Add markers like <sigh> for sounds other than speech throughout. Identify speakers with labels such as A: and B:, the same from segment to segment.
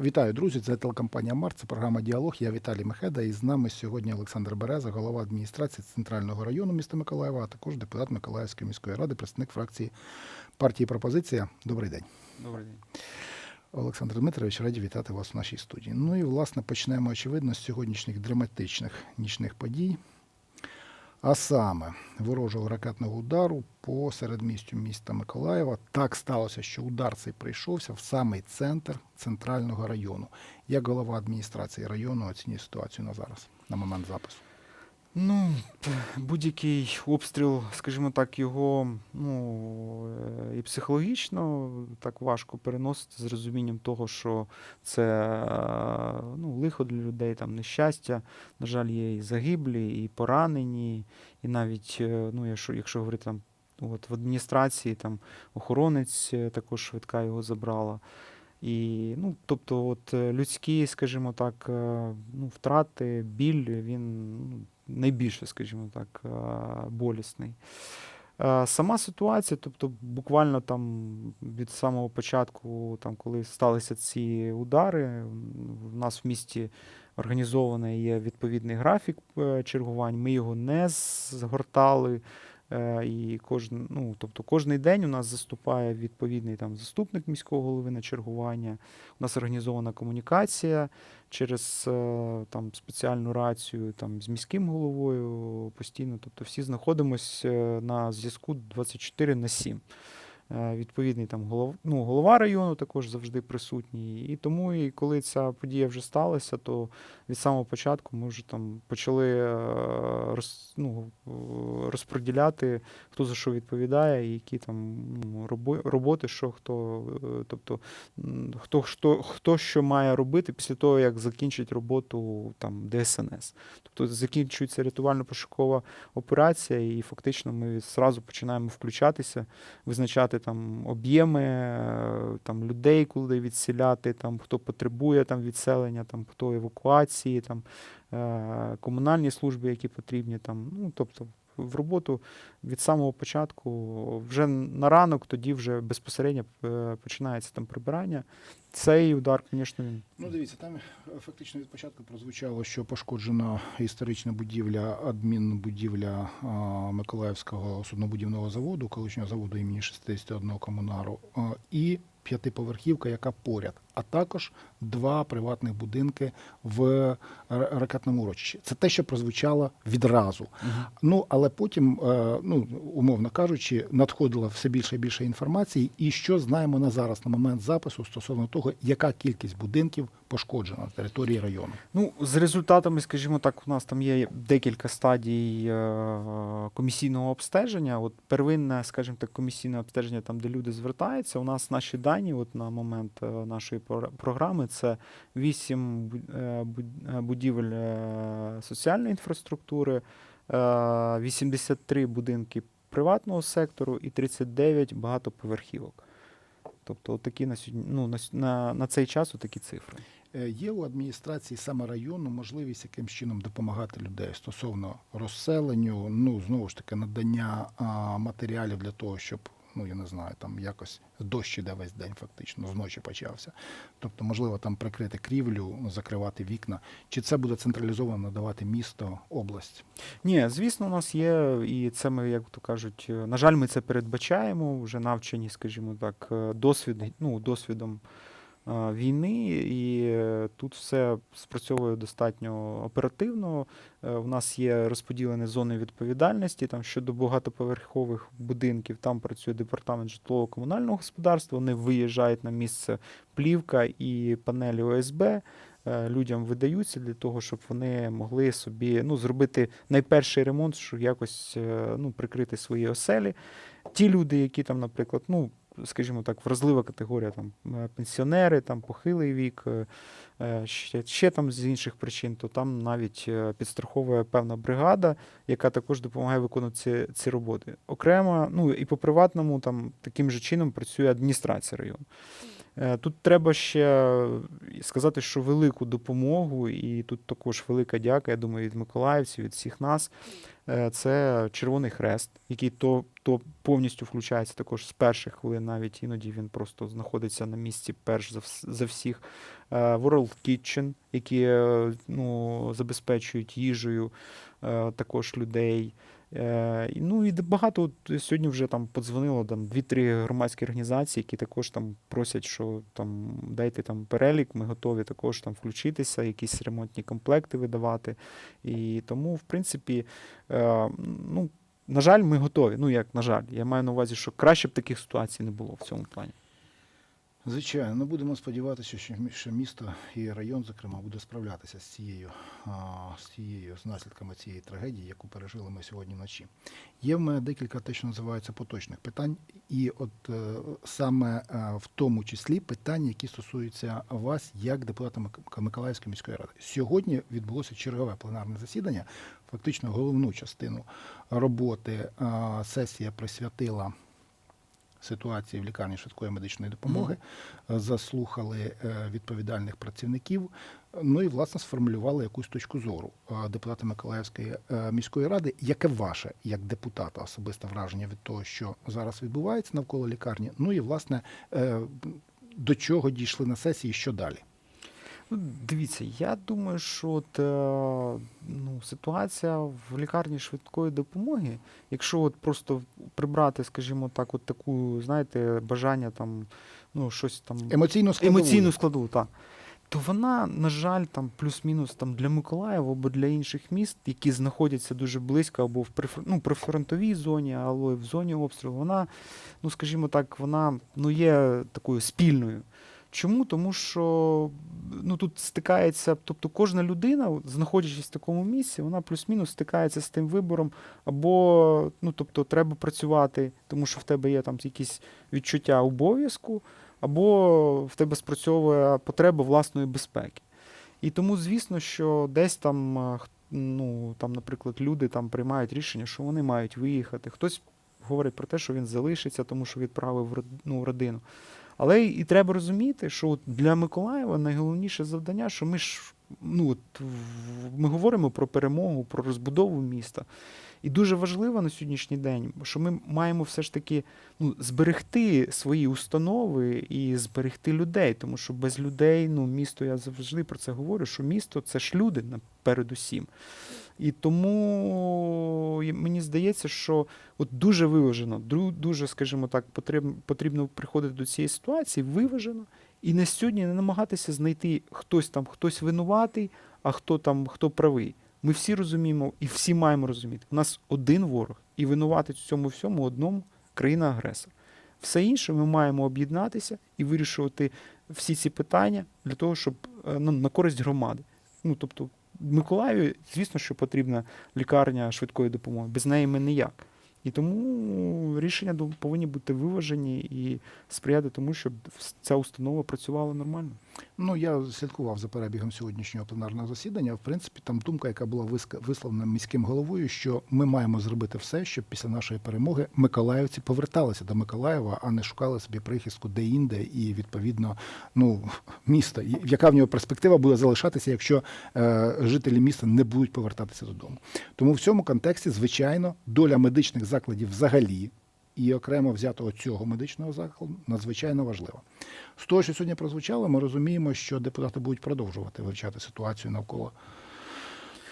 A: Вітаю, друзі. Це телекомпанія Март. Це програма Діалог. Я Віталій Мехеда. І з нами сьогодні Олександр Береза, голова адміністрації центрального району міста Миколаєва, а також депутат Миколаївської міської ради, представник фракції партії Пропозиція. Добрий день.
B: Добрий день.
A: Олександр Дмитрович, раді вітати вас у нашій студії. Ну і власне почнемо, очевидно, з сьогоднішніх драматичних нічних подій. А саме ворожого ракетного удару по середмістю міста Миколаєва. Так сталося, що удар цей прийшовся в самий центр центрального району. Як голова адміністрації району оцінює ситуацію на зараз, на момент запису?
B: Ну, будь-який обстріл, скажімо так, його ну, е, і психологічно так важко переносити з розумінням того, що це ну, лихо для людей, там нещастя. На жаль, є і загиблі, і поранені, і навіть, е, ну, якщо, якщо говорити там, от в адміністрації, там охоронець е, також швидка його забрала. І, ну, тобто, от людські, скажімо так, ну, втрати, біль, він ну, найбільше, скажімо так, е, болісний. Е, Сама ситуація, тобто буквально там від самого початку, там, коли сталися ці удари, в нас в місті організований є відповідний графік е, чергувань. Ми його не згортали. Е, І кожен, ну, тобто кожний день у нас заступає відповідний там заступник міського голови на чергування. У нас організована комунікація через е, там спеціальну рацію там з міським головою постійно. Тобто всі знаходимося на зв'язку 24 на 7. Е, Відповідний там голов, ну, голова району також завжди присутній. І тому, і коли ця подія вже сталася, то від самого початку ми вже там почали е, роз, ну, е, розподіляти, хто за що відповідає, і які там ну, роботи, що хто, тобто хто, хто, хто що має робити після того, як закінчить роботу там ДСНС. Тобто закінчується рятувально-пошукова операція, і фактично ми зразу починаємо включатися, визначати там об'єми, е, там людей, куди відселяти, там хто потребує там відселення, там хто евакуації, там е, комунальні служби, які потрібні. Там, ну, тобто в роботу від самого початку, вже на ранок, тоді вже безпосередньо е, починається там прибирання. Цей удар, звісно, він
A: Ну, дивіться, там е, фактично від початку прозвучало, що пошкоджена історична будівля, адмінбудівля а, Миколаївського суднобудівного заводу, колишнього заводу імені 61 комунару, а, і п'ятиповерхівка, яка поряд, а також два приватних будинки в ракетному урочищі. Це те, що прозвучало відразу. Ну, але потім, е, ну, умовно кажучи, надходило все більше і більше інформації. І що знаємо на зараз, на момент запису, стосовно того, яка кількість будинків пошкоджена на території району.
B: Ну, з результатами, скажімо так, у нас там є декілька стадій е, комісійного обстеження. От первинне, скажімо так, комісійне обстеження, там, де люди звертаються. У нас наші дані, от на момент е, нашої програми, це 8 будівель е, соціальної інфраструктури, е, 83 будинки приватного сектору і 39 багатоповерхівок. Тобто, такі на сьогодні, ну, на, на, цей час такі цифри.
A: Е, Є у адміністрації саме району можливість якимсь чином допомагати людей стосовно розселенню, ну знову ж таки надання а, матеріалів для того, щоб ну я не знаю, там якось дощ іде весь день, фактично зночі почався. Тобто, можливо, там прикрити крівлю, закривати вікна. Чи це буде централізовано надавати місто, область?
B: Ні, звісно, у нас є, і це ми, як то кажуть, на жаль, ми це передбачаємо, вже навчені, скажімо так, досвід, ну, досвідом війни, і е, тут все спрацьовує достатньо оперативно. Е, У нас є розподілені зони відповідальності. Там щодо багатоповерхових будинків, там працює департамент житлово-комунального господарства. Вони виїжджають на місце плівка і панелі ОСБ е, людям видаються для того, щоб вони могли собі ну, зробити найперший ремонт, щоб якось е, ну, прикрити свої оселі. Ті люди, які там, наприклад, ну, скажімо так, вразлива категорія, там, е, пенсіонери, там, похилий вік, е, е, ще, ще там з інших причин, то там навіть підстраховує певна бригада, яка також допомагає виконувати ці, ці роботи. Окремо, ну і по приватному там таким же чином працює адміністрація району. Е, Тут треба ще сказати, що велику допомогу, і тут також велика дяка, я думаю, від миколаївців, від всіх нас. Е, Це Червоний Хрест, який то, то повністю включається також з перших хвилин, навіть іноді він просто знаходиться на місці перш за, за всіх. Е, World Kitchen, які ну, забезпечують їжею також людей. Е, Ну і багато сьогодні вже там подзвонило там дві-три громадські організації, які також там просять, що там дайте там перелік, ми готові також там включитися, якісь ремонтні комплекти видавати. І тому, в принципі, е, ну, на жаль, ми готові. Ну як на жаль, я маю на увазі, що краще б таких ситуацій не було в цьому плані.
A: Звичайно, ну будемо сподіватися, що місто і район, зокрема, буде справлятися з цією, з цією з наслідками цієї трагедії, яку пережили ми сьогодні вночі. Є в мене декілька те, що називається поточних питань, і от е, саме е, в тому числі питання, які стосуються вас як депутата Миколаївської міської ради. Сьогодні відбулося чергове пленарне засідання. Фактично головну частину роботи сесія присвятила ситуації в лікарні швидкої медичної допомоги, е, заслухали е, відповідальних працівників. Ну і власне сформулювали якусь точку зору е, депутата Миколаївської міської ради. Яке ваше як депутата особисте враження від того, що зараз відбувається навколо лікарні? Ну і власне до чого дійшли на сесії, що далі?
B: Ну, дивіться, я думаю, що от, е, ну, ситуація в лікарні швидкої допомоги, якщо от просто прибрати, скажімо так, от таку, знаєте, бажання там, ну, щось там
A: Емоційно складову.
B: емоційну складову, так. То вона, на жаль, там плюс-мінус там для Миколаєва або для інших міст, які знаходяться дуже близько або в прифр... ну, прифронтовій зоні, або в зоні обстрілу, вона, ну скажімо так, вона ну, є такою спільною. Чому? Тому що ну, тут стикається, тобто кожна людина, знаходячись в такому місці, вона плюс-мінус стикається з тим вибором, або ну, тобто, треба працювати, тому що в тебе є там якісь відчуття обов'язку, або в тебе спрацьовує потреба власної безпеки. І тому, звісно, що десь там, ну, там, наприклад, люди там приймають рішення, що вони мають виїхати. Хтось говорить про те, що він залишиться, тому що відправив ну, родину. Але і треба розуміти, що для Миколаєва найголовніше завдання, що ми ж ну, от, ми говоримо про перемогу, про розбудову міста. І дуже важливо на сьогоднішній день, що ми маємо все ж таки ну, зберегти свої установи і зберегти людей, тому що без людей, ну, місто, я завжди про це говорю, що місто це ж люди передусім. І тому мені здається, що от дуже виважено, дуже, скажімо так, потрібно, приходити до цієї ситуації виважено, і не сьогодні не намагатися знайти хтось там, хтось винуватий, а хто там, хто правий. Ми всі розуміємо і всі маємо розуміти. У нас один ворог, і винуватить в цьому всьому одному країна-агресор. Все інше ми маємо об'єднатися і вирішувати всі ці питання для того, щоб е, ну, на користь громади. Ну тобто, Миколаєві, звісно, що потрібна лікарня швидкої допомоги. Без неї ми ніяк. І тому рішення повинні бути виважені і сприяти тому, щоб ця установа працювала нормально.
A: Ну, я слідкував за перебігом сьогоднішнього пленарного засідання. В принципі, там думка, яка була висловлена міським головою, що ми маємо зробити все, щоб після нашої перемоги миколаївці поверталися до Миколаєва, а не шукали собі прихистку де-інде і відповідно ну міста. І Яка в нього перспектива буде залишатися, якщо е, жителі міста не будуть повертатися додому? Тому в цьому контексті, звичайно, доля медичних закладів взагалі. І окремо взятого цього медичного закладу надзвичайно важлива. З того, що сьогодні прозвучало, ми розуміємо, що депутати будуть продовжувати вивчати ситуацію навколо,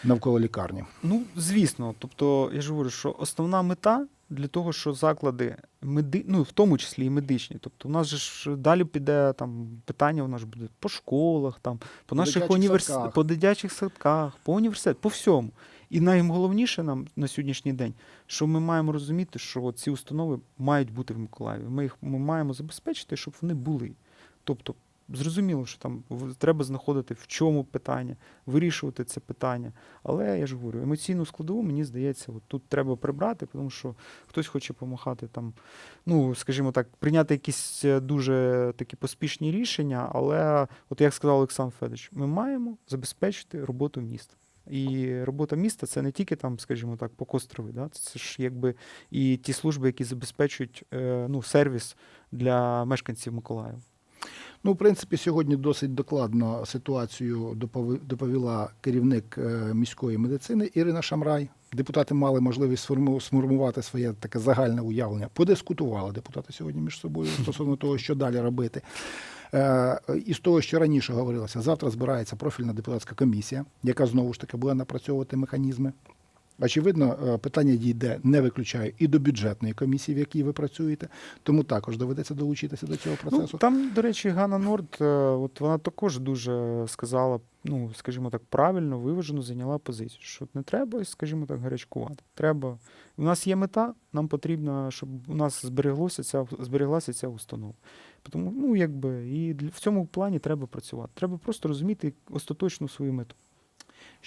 A: навколо лікарні.
B: Ну, звісно, тобто я ж говорю, що основна мета для того, що заклади меди... ну, в тому числі і медичні. Тобто, у нас же ж далі піде там питання, у нас ж буде по школах, там, по, наших
A: дитячих
B: універс... по дитячих садках, по університетах, по всьому. І найголовніше нам на сьогоднішній день, що ми маємо розуміти, що ці установи мають бути в Миколаєві. Ми їх ми маємо забезпечити, щоб вони були. Тобто, зрозуміло, що там треба знаходити в чому питання, вирішувати це питання. Але я ж говорю, емоційну складову, мені здається, от тут треба прибрати, тому що хтось хоче помахати там, ну, скажімо так, прийняти якісь е, дуже такі поспішні рішення, але, от як сказав Олександр Федорович, ми маємо забезпечити роботу міста. І робота міста це не тільки там, скажімо так, покострови, да? це ж якби і ті служби, які забезпечують е, ну, сервіс для мешканців Миколаєва.
A: Ну, в принципі, сьогодні досить докладно ситуацію доповіла керівник е, міської медицини Ірина Шамрай. Депутати мали можливість сформу- сформувати своє таке загальне уявлення. Подискутували депутати сьогодні між собою стосовно того, що далі робити. Е, І з того, що раніше говорилося, завтра збирається профільна депутатська комісія, яка знову ж таки буде напрацьовувати механізми. Очевидно, е, питання дійде, не виключаю, і до бюджетної комісії, в якій ви працюєте, тому також доведеться долучитися до цього процесу.
B: Ну, там, до речі, Ганна Норд, е, от вона також дуже сказала, ну, скажімо так, правильно, виважено зайняла позицію, що не треба, скажімо так, гарячкувати. Треба. У нас є мета, нам потрібно, щоб у нас збереглося ця, збереглася ця установа. Тому, ну, якби, і в цьому плані треба працювати. Треба просто розуміти остаточну свою мету.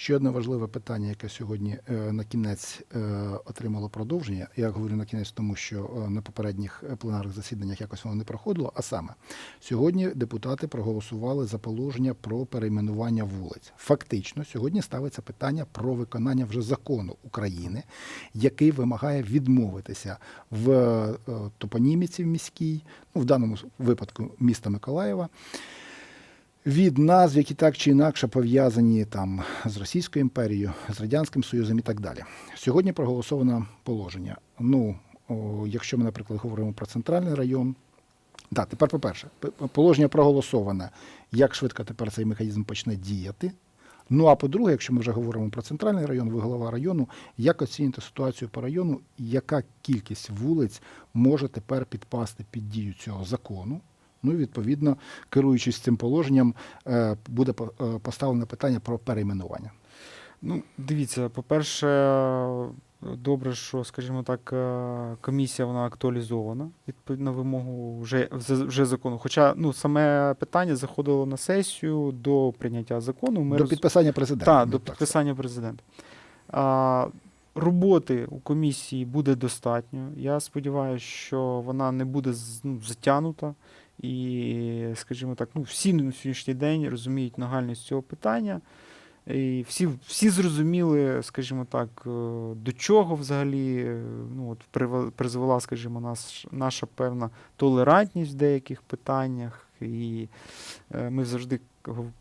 A: Ще одне важливе питання, яке сьогодні е, на кінець е, отримало продовження. Я говорю на кінець, тому що е, на попередніх пленарних засіданнях якось воно не проходило. А саме сьогодні депутати проголосували за положення про перейменування вулиць. Фактично, сьогодні ставиться питання про виконання вже закону України, який вимагає відмовитися в топоніміці в міській, ну в даному випадку міста Миколаєва від назв, які так чи інакше пов'язані там з Російською імперією, з Радянським Союзом і так далі. Сьогодні проголосовано положення. Ну, о, якщо ми, наприклад, говоримо про центральний район. Так, тепер, по-перше, положення проголосоване, як швидко тепер цей механізм почне діяти. Ну а по-друге, якщо ми вже говоримо про центральний район, ви голова району, як оцінюєте ситуацію по району, яка кількість вулиць може тепер підпасти під дію цього закону? Ну і відповідно, керуючись цим положенням, е, буде е, поставлено питання про перейменування.
B: Ну, дивіться, по-перше, добре, що, скажімо так, е, комісія вона актуалізована відповідно вимогу вже, вже- закону. Хоча ну, саме питання заходило на сесію до прийняття закону. Ми
A: До
B: роз-
A: підписання президента.
B: Так,
A: ну,
B: до
A: так
B: підписання президента. А, роботи у комісії буде достатньо. Я сподіваюся, що вона не буде ну, затягнута. І, скажімо так, ну, всі на сьогоднішній день розуміють нагальність цього питання. І всі, всі зрозуміли, скажімо так, е, до чого взагалі е, ну, от призвела, скажімо, нас, наша певна толерантність в деяких питаннях. І е, ми завжди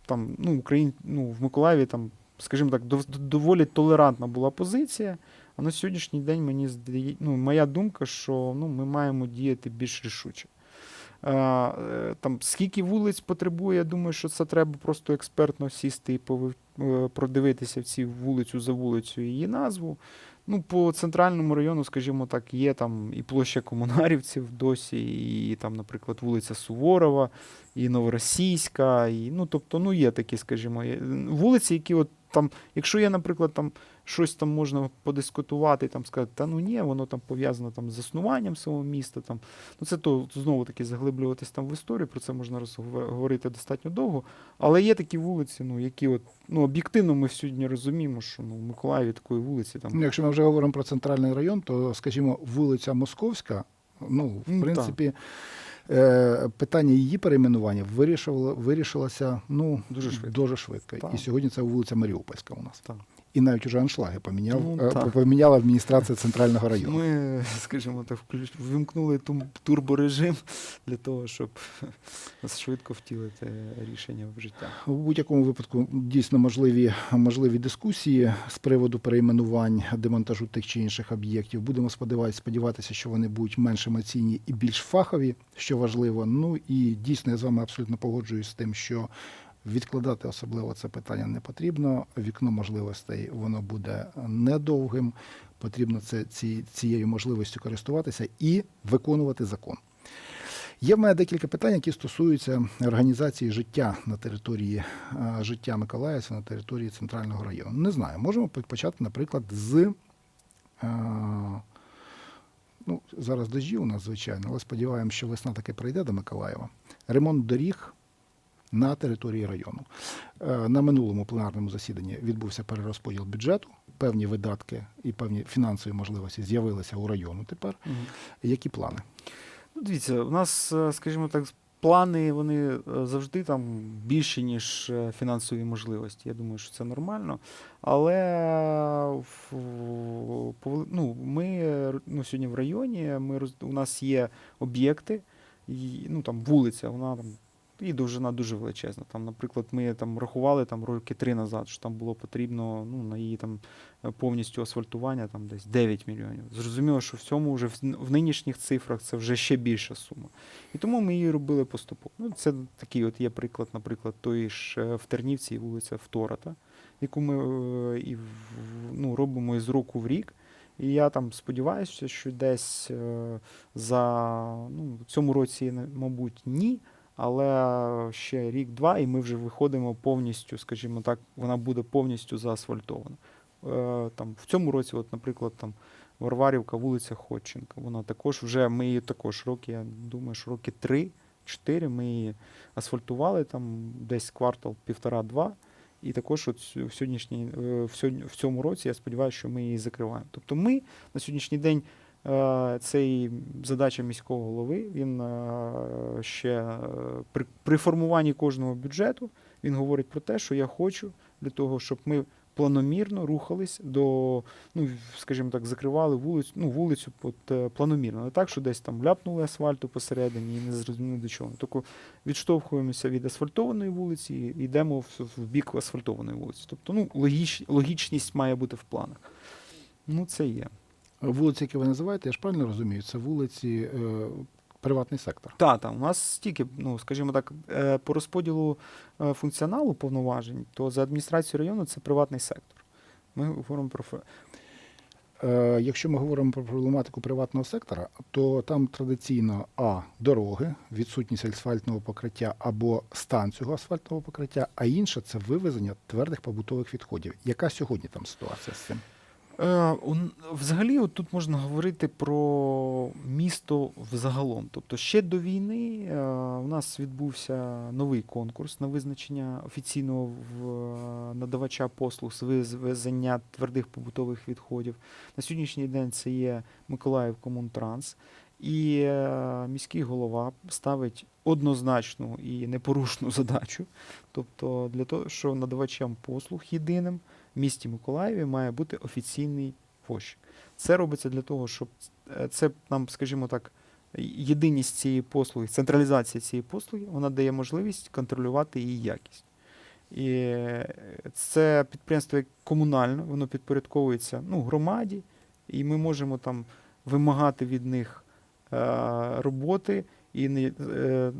B: там, ну, Україн, ну, в Миколаєві там, скажімо так, доволі толерантна була позиція. А на сьогоднішній день мені здає, ну, моя думка, що ну, ми маємо діяти більш рішуче. Е, Там, скільки вулиць потребує, я думаю, що це треба просто експертно сісти і е, продивитися в ці вулицю за вулицю її назву. Ну, по центральному району, скажімо так, є там і площа комунарівців досі, і там, наприклад, вулиця Суворова, і Новоросійська, і ну, тобто, ну, є такі, скажімо, вулиці, які от там, якщо є, наприклад, там щось там можна подискутувати, там сказати, та ну ні, воно там пов'язано там з заснуванням самого міста. Там, ну це то знову таки заглиблюватись там в історію, про це можна розгов- говорити достатньо довго. Але є такі вулиці, ну, які от, ну, об'єктивно ми сьогодні розуміємо, що ну, в Миколаєві такої вулиці там.
A: Ну, якщо ми вже говоримо про центральний район, то, скажімо, вулиця Московська, ну, в
B: Ну,
A: принципі, е, питання її перейменування вирішило, вирішилося ну,
B: Дуже швидко.
A: Дуже швидко. І сьогодні це вулиця Маріупольська у нас.
B: Так.
A: І навіть уже аншлаги поміняв,
B: Ну,
A: е,
B: так.
A: поміняла адміністрація центрального <laughs> району.
B: Ми, скажімо так, вимкнули турборежим для того, щоб <laughs> швидко втілити рішення в життя.
A: У будь-якому випадку дійсно можливі, можливі дискусії з приводу перейменувань, демонтажу тих чи інших об'єктів. Будемо сподіватися, сподіватися, що вони будуть менш емоційні і більш фахові, що важливо. Ну і дійсно я з вами абсолютно погоджуюсь з тим, що відкладати особливо це питання не потрібно. Вікно можливостей воно буде недовгим. Потрібно це ці, цією можливістю користуватися і виконувати закон. Є в мене декілька питань, які стосуються організації життя на території е, життя Миколаївця на території центрального району. Не знаю, можемо почати, наприклад, з е, ну, зараз дожді у нас, звичайно, але сподіваємося, що весна таки прийде до Миколаєва. Ремонт доріг на території району. Е, На минулому пленарному засіданні відбувся перерозподіл бюджету. Певні видатки і певні фінансові можливості з'явилися у району тепер. Які плани?
B: Ну, дивіться, у нас, е, скажімо так, плани вони е, завжди там більші, ніж фінансові можливості. Я думаю, що це нормально. Але ну, ми ну, сьогодні в районі, ми у нас є об'єкти, ну там вулиця, вона там і довжина дуже величезна. Там, наприклад, ми там рахували там роки три назад, що там було потрібно ну, на її там е, повністю асфальтування там десь 9 мільйонів. Зрозуміло, що в цьому вже в, нинішніх цифрах це вже ще більша сума. І тому ми її робили поступово. Ну, це такий от є приклад, наприклад, тої ж е, в Тернівці вулиця Втората, яку ми е, і ну, робимо із року в рік. І я там сподіваюся, що десь за ну, в цьому році, мабуть, ні. Але ще рік-два, і ми вже виходимо повністю, скажімо так, вона буде повністю заасфальтована. Е, там, в цьому році, от, наприклад, там Варварівка, вулиця Ходченка. Вона також вже ми її також роки, я думаю, що роки три-чотири ми її асфальтували там десь квартал, півтора-два. І також от в сьогоднішній е, в цьому році я сподіваюся, що ми її закриваємо. Тобто, ми на сьогоднішній день е, це і задача міського голови. Він е, ще е, при, при формуванні кожного бюджету він говорить про те, що я хочу для того, щоб ми планомірно рухались до, ну скажімо так, закривали вулицю, ну вулицю от, е, планомірно, не так, що десь там ляпнули асфальту посередині і не зрозуміли до чого. Тільки відштовхуємося від асфальтованої вулиці і йдемо в, в бік асфальтованої вулиці. Тобто, ну логіч, логічність має бути в планах. Ну, це є.
A: Вулиці, які ви називаєте, я ж правильно розумію, це вулиці е, приватний сектор.
B: Та, та, у нас стільки, ну скажімо так, е, по розподілу е, функціоналу повноважень, то за адміністрацією району це приватний сектор. Ми говоримо про
A: Е, Якщо ми говоримо про проблематику приватного сектора, то там традиційно а дороги, відсутність асфальтного покриття або стан цього асфальтного покриття, а інше це вивезення твердих побутових відходів. Яка сьогодні там ситуація з цим?
B: Е, Взагалі, от тут можна говорити про місто взагалом. Тобто, ще до війни е, у нас відбувся новий конкурс на визначення офіційного надавача послуг з вивезення твердих побутових відходів. На сьогоднішній день це є Миколаїв Комунтранс. І е, міський голова ставить однозначну і непорушну задачу. Тобто, для того, що надавачем послуг єдиним місті Миколаєві має бути офіційний возчик. Це робиться для того, щоб е, це нам, скажімо так, єдиність цієї послуги, централізація цієї послуги, вона дає можливість контролювати її якість. І е, це підприємство як комунальне, воно підпорядковується ну, громаді, і ми можемо там вимагати від них е, роботи. І не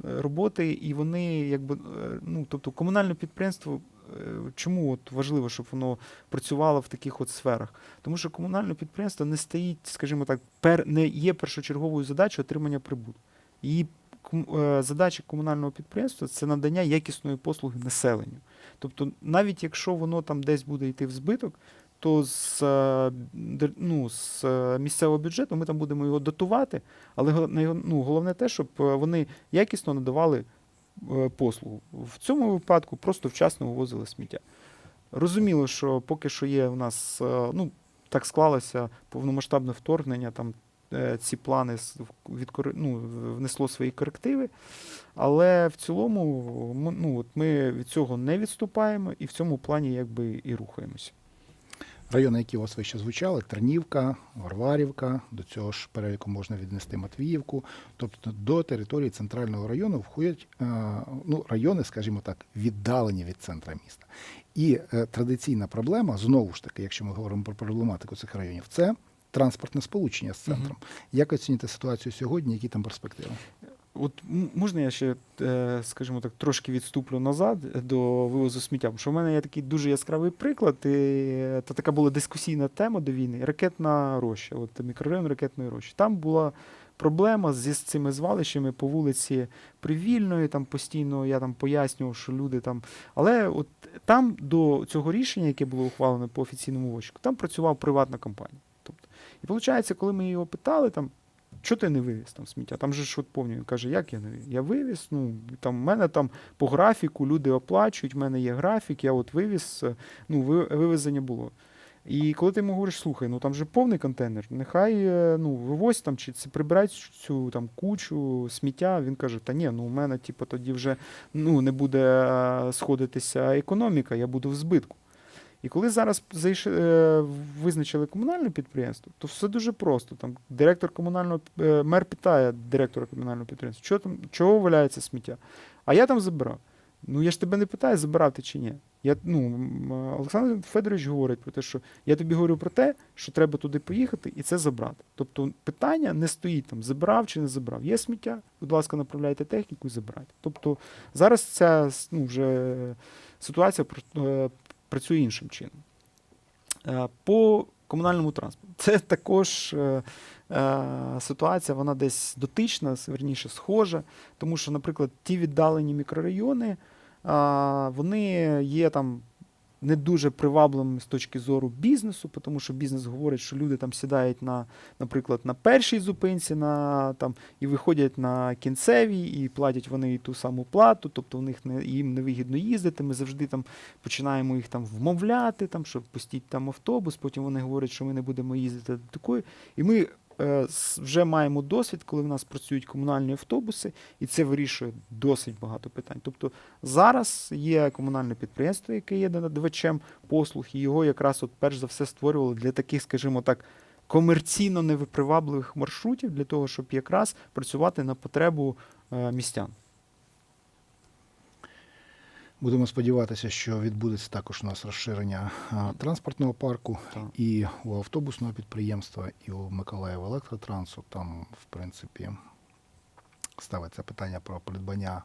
B: роботи, і вони якби ну тобто комунальне підприємство. Е, Чому от важливо, щоб воно працювало в таких от сферах? Тому що комунальне підприємство не стоїть, скажімо так, пер не є першочерговою задачею отримання прибутку. Її е, задача комунального підприємства це надання якісної послуги населенню. Тобто, навіть якщо воно там десь буде йти в збиток, то з, е, ну, з місцевого бюджету ми там будемо його дотувати, але його- ну, головне те, щоб вони якісно надавали послугу. В цьому випадку просто вчасно вивозили сміття. Розуміло, що поки що є у нас, е, ну, так склалося повномасштабне вторгнення, там е, ці плани відкори- ну, внесло свої корективи. Але в цілому ну, от ми від цього не відступаємо і в цьому плані якби і рухаємося.
A: Райони, які у вас вище звучали, Тернівка, Варварівка, до цього ж переліку можна віднести Матвіївку. Тобто до території центрального району входять е, ну, райони, скажімо так, віддалені від центра міста. І е, традиційна проблема, знову ж таки, якщо ми говоримо про проблематику цих районів, це транспортне сполучення з центром. Як оцінити ситуацію сьогодні, які там перспективи?
B: От можна я ще, е, скажімо так, трошки відступлю назад до вивозу сміття? Що в мене є такий дуже яскравий приклад, і е, та така була дискусійна тема до війни. Ракетна роща, от мікрорайон ракетної рощі. Там була проблема зі цими звалищами по вулиці Привільної, там постійно я там пояснював, що люди там. Але от там до цього рішення, яке було ухвалене по офіційному вочку, там працювала приватна компанія. Тобто, і виходить, коли ми його питали, там. Чого ти не вивіз там сміття? Там же ж от повні. Він каже, як я не вивіз? Я вивіз. Ну там в мене там по графіку люди оплачують, в мене є графік, я от вивіз, ну вивезення було. І коли ти йому говориш, слухай, ну там же повний контейнер, нехай е, ну вивозь там чи прибирай цю там кучу сміття. Він каже: Та ні, ну у мене типу, тоді вже ну не буде е, сходитися економіка, я буду в збитку. І коли зараз е, визначили комунальне підприємство, то все дуже просто. Там директор комунального е, мер питає директора комунального підприємства, що там, чого валяється сміття? А я там забирав. Ну я ж тебе не питаю, забирав ти чи ні. Я, ну, Олександр Федорович говорить про те, що я тобі говорю про те, що треба туди поїхати і це забрати. Тобто питання не стоїть там, забрав чи не забрав. Є сміття, будь ласка, направляйте техніку і забирайте. Тобто зараз ця ну, вже ситуація е, працює іншим чином. Е, По комунальному транспорту. Це також е, е, ситуація, вона десь дотична, верніше схожа, тому що, наприклад, ті віддалені мікрорайони, вони є там не дуже привабливими з точки зору бізнесу, тому що бізнес говорить, що люди там сідають на, наприклад, на першій зупинці, на, там, і виходять на кінцевій, і платять вони ту саму плату, тобто у них не, їм невигідно їздити. Ми завжди там починаємо їх там вмовляти, там, що пустіть там автобус, потім вони говорять, що ми не будемо їздити до такої. І ми вже маємо досвід, коли в нас працюють комунальні автобуси, і це вирішує досить багато питань. Тобто зараз є комунальне підприємство, яке є надавачем послуг, і його якраз от перш за все створювали для таких, скажімо так, комерційно невипривабливих маршрутів, для того, щоб якраз працювати на потребу е, містян.
A: Будемо сподіватися, що відбудеться також у нас розширення транспортного парку
B: Так.
A: і у автобусного підприємства, і у Миколаєва електротрансу. Там, в принципі, ставиться питання про придбання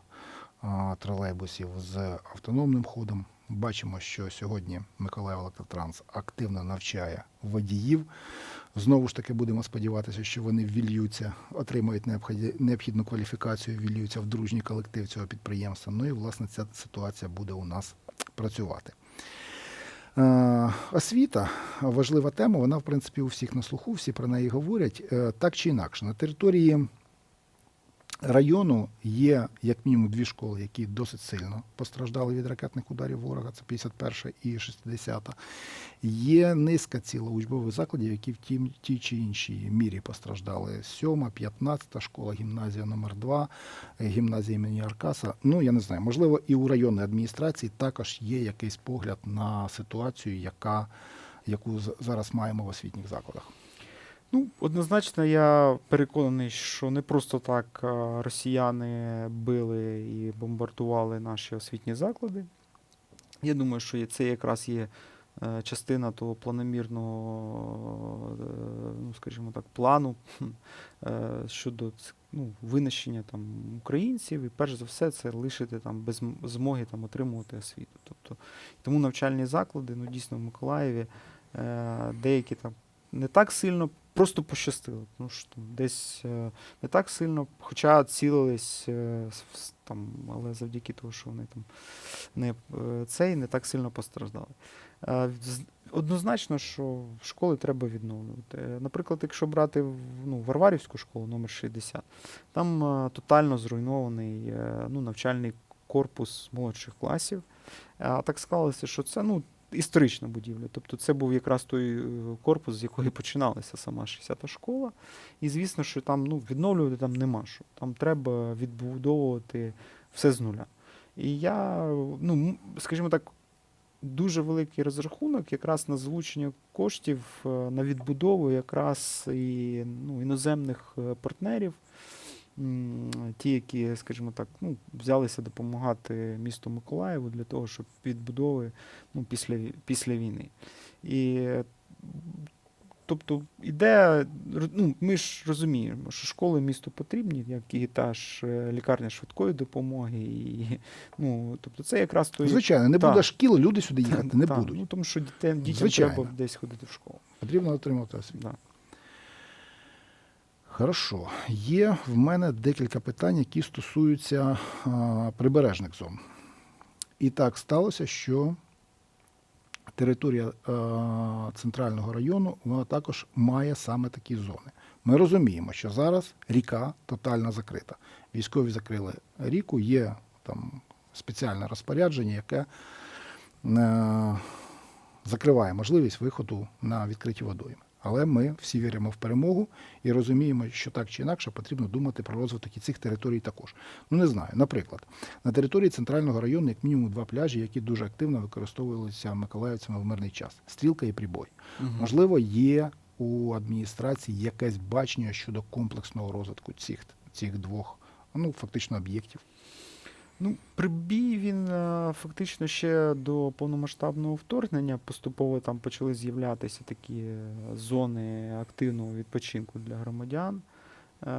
A: тролейбусів з автономним ходом. Бачимо, що сьогодні Миколаїв Електротранс активно навчає водіїв. Знову ж таки, будемо сподіватися, що вони ввільються, отримають необхідну кваліфікацію, ввільються в дружній колектив цього підприємства. Ну і власне ця ситуація буде у нас працювати. Е, Освіта важлива тема. Вона, в принципі, у всіх на слуху, всі про неї говорять. Е, Так чи інакше, на території району є як мінімум дві школи, які досить сильно постраждали від ракетних ударів ворога. Це 51 і 60. Є низка ціла учбових закладів, які в тій, тій чи іншій мірі постраждали. 7, 15 школа, гімназія номер 2 гімназія імені Аркаса. Ну, я не знаю, можливо, і у районної адміністрації також є якийсь погляд на ситуацію, яка, яку зараз маємо в освітніх закладах.
B: Ну, однозначно, я переконаний, що не просто так е, росіяни били і бомбардували наші освітні заклади. Я думаю, що це якраз є е, частина того планомірного, е, ну, скажімо так, плану щодо ну, винищення там, українців, і перш за все це лишити там без змоги там, отримувати освіту. Тобто, тому навчальні заклади, ну дійсно в Миколаєві, деякі там не так сильно просто пощастило. Тому що десь е, не так сильно, хоча цілились е, там, але завдяки тому, що вони там не е, цей не так сильно постраждали. Однозначно, що школи треба відновлювати. Наприклад, якщо брати ну, Варварівську школу номер 60, там е, тотально зруйнований е, ну, навчальний корпус молодших класів. А так склалося, що це ну, історична будівля. Тобто це був якраз той е, корпус, з якої починалася сама 60-та школа. І звісно, що там ну, відновлювати там нема що. Там треба відбудовувати все з нуля. І я, ну, скажімо так, дуже великий розрахунок якраз на залучення коштів е, на відбудову якраз і ну, іноземних е, партнерів. Ті, які, скажімо так, ну, взялися допомагати місту Миколаєву для того, щоб відбудови ну, після, після війни. І тобто іде, ну, ми ж розуміємо, що школи місту потрібні, як і та ж е, лікарня швидкої допомоги. І, ну, тобто це якраз той.
A: Звичайно, не
B: Так.
A: буде шкіл, люди сюди їхати не
B: Так,
A: будуть.
B: Ну, тому що дітям
A: Звичайно.
B: треба десь ходити в школу.
A: Потрібно отримати освіту.
B: Да.
A: Хорошо. Є в мене декілька питань, які стосуються а, прибережних зон. І так сталося, що територія а, центрального району вона також має саме такі зони. Ми розуміємо, що зараз ріка тотально закрита. Військові закрили ріку, є там спеціальне розпорядження, яке е, закриває можливість виходу на відкриті водойми. Але ми всі віримо в перемогу і розуміємо, що так чи інакше потрібно думати про розвиток і цих територій також. Ну не знаю. Наприклад, на території центрального району як мінімум два пляжі, які дуже активно використовувалися миколаївцями в мирний час: стрілка і прибой. Можливо, є у адміністрації якесь бачення щодо комплексного розвитку цих, цих двох, ну фактично об'єктів.
B: Ну, прибій він е, фактично ще до повномасштабного вторгнення поступово там почали з'являтися такі е, зони активного відпочинку для громадян. Е,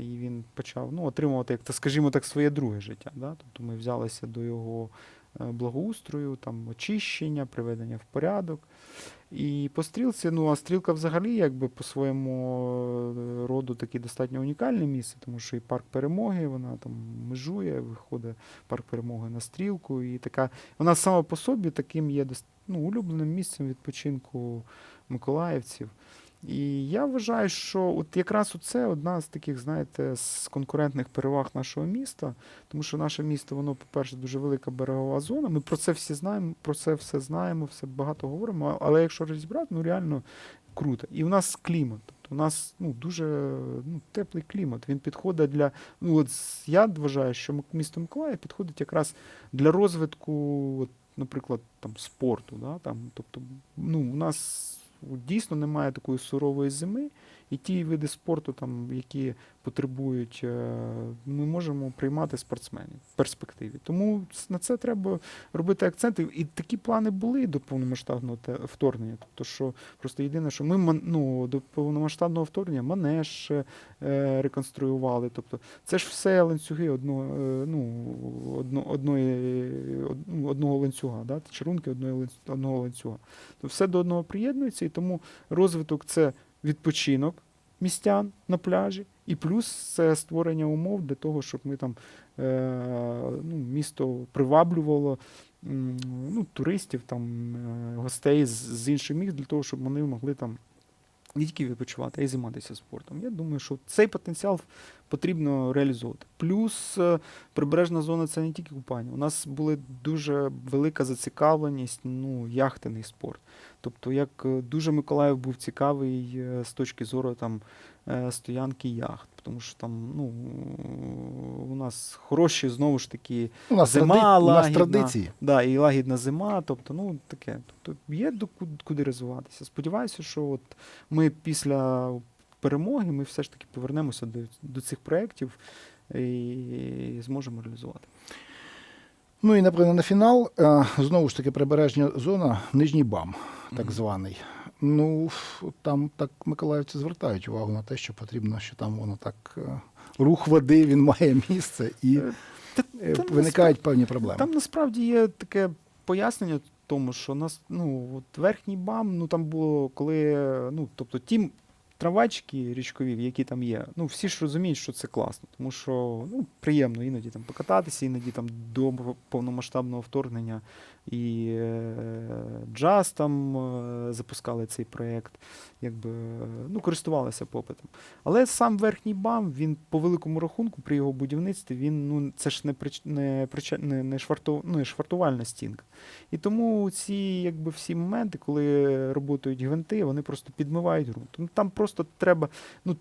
B: І він почав ну, отримувати, як то, скажімо так, своє друге життя. Да? Тобто ми взялися до його благоустрою, там, очищення, приведення в порядок. І по стрілці, ну а стрілка взагалі якби по своєму е, роду таке достатньо унікальне місце, тому що і парк перемоги, вона там межує, виходить парк перемоги на стрілку. І така, вона сама по собі таким є ну, улюбленим місцем відпочинку миколаївців. І я вважаю, що от якраз це одна з таких, знаєте, з конкурентних переваг нашого міста, тому що наше місто, воно, по-перше, дуже велика берегова зона. Ми про це всі знаємо, про це все знаємо, все багато говоримо. Але якщо розібрати, ну реально круто. І в нас клімат. Тобто у нас ну, дуже ну, теплий клімат. Він підходить для. Ну, от я вважаю, що місто Миколаїв підходить якраз для розвитку, от, наприклад, там, спорту. Да? Там, тобто, ну, у нас дійсно немає такої сурової зими, і ті види спорту, там, які потребують, е, ми можемо приймати спортсменів в перспективі. Тому на це треба робити акценти. І такі плани були до повномасштабного вторгнення. Тобто, що просто єдине, що ми ну, до повномасштабного вторгнення манеж е, реконструювали. Тобто, це ж все ланцюги одного, е, ну, одно, одної, ну, одного ланцюга, да? чарунки одної, одного ланцюга. То все до одного приєднується, і тому розвиток це відпочинок містян на пляжі, і плюс це створення умов для того, щоб ми там е, ну, місто приваблювало ну, туристів, там, е, гостей з, з інших міст для того, щоб вони могли там не тільки відпочивати, а й займатися спортом. Я думаю, що цей потенціал потрібно реалізовувати. Плюс е, прибережна зона це не тільки купання. У нас була дуже велика зацікавленість, ну, яхтений спорт. Тобто, як е, дуже Миколаїв був цікавий е, з точки зору там, стоянки яхт. Тому що там ну, у нас хороші, знову ж таки,
A: У нас,
B: Зима
A: тради... у нас традиції.
B: Да, і лагідна зима, тобто, ну таке. Тобто є до куди розвиватися. Сподіваюся, що от ми після перемоги ми все ж таки повернемося до, до цих проєктів і зможемо реалізувати.
A: Ну і напевно на фінал е, знову ж таки прибережна зона, нижній бам, так званий. Ну там так миколаївці звертають увагу на те, що потрібно, що там воно так е, рух води він має місце і
B: Е, Та,
A: е,
B: та
A: виникають певні проблеми.
B: Там насправді є таке пояснення тому, що нас, ну, от верхній бам, ну там було, коли, ну, тобто ті трамвайчики річкові, які там є, ну всі ж розуміють, що це класно, тому що ну, приємно іноді там покататися, іноді там до повномасштабного вторгнення і е, джаз там е, запускали цей проєкт, ну, користувалися попитом. Але сам верхній бам, він по великому рахунку при його будівництві, він ну це ж не прич, не, прича- не, не, швартов, ну, не швартувальна стінка. І тому ці якби всі моменти, коли роботають гвинти, вони просто підмивають ґрунт. Ну, Там просто треба. Ну,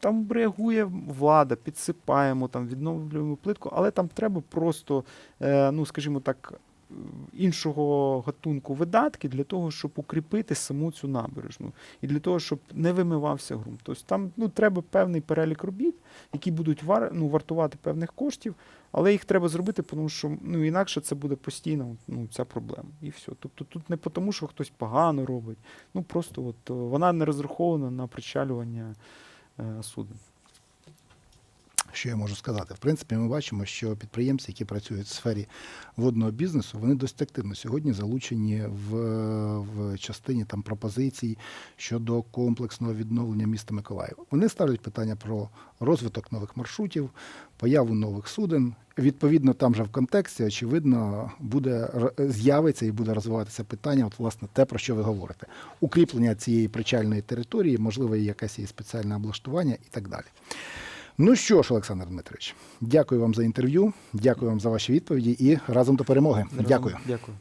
B: там реагує влада, підсипаємо, там відновлюємо плитку, але там треба просто, е, ну скажімо так, іншого гатунку видатки для того, щоб укріпити саму цю набережну і для того, щоб не вимивався ґрунт. Тобто там ну, треба певний перелік робіт, які будуть вар, ну, вартувати певних коштів, але їх треба зробити, тому що ну, інакше це буде постійно ну, ця проблема. І все. Тобто тут не тому, що хтось погано робить, ну просто от, вона не розрахована на причалювання е, суден.
A: Що я можу сказати? В принципі, ми бачимо, що підприємці, які працюють в сфері водного бізнесу, вони досить активно сьогодні залучені в, в частині там пропозицій щодо комплексного відновлення міста Миколаєва. Вони ставлять питання про розвиток нових маршрутів, появу нових суден. Відповідно, там же в контексті, очевидно, буде з'явиться і буде розвиватися питання, от власне те, про що ви говорите: укріплення цієї причальної території, можливо, якесь її спеціальне облаштування і так далі. Ну що ж, Олександр Дмитрович, дякую вам за інтерв'ю, дякую вам за ваші відповіді і разом до перемоги.
B: Разом-
A: Дякую.
B: Дякую.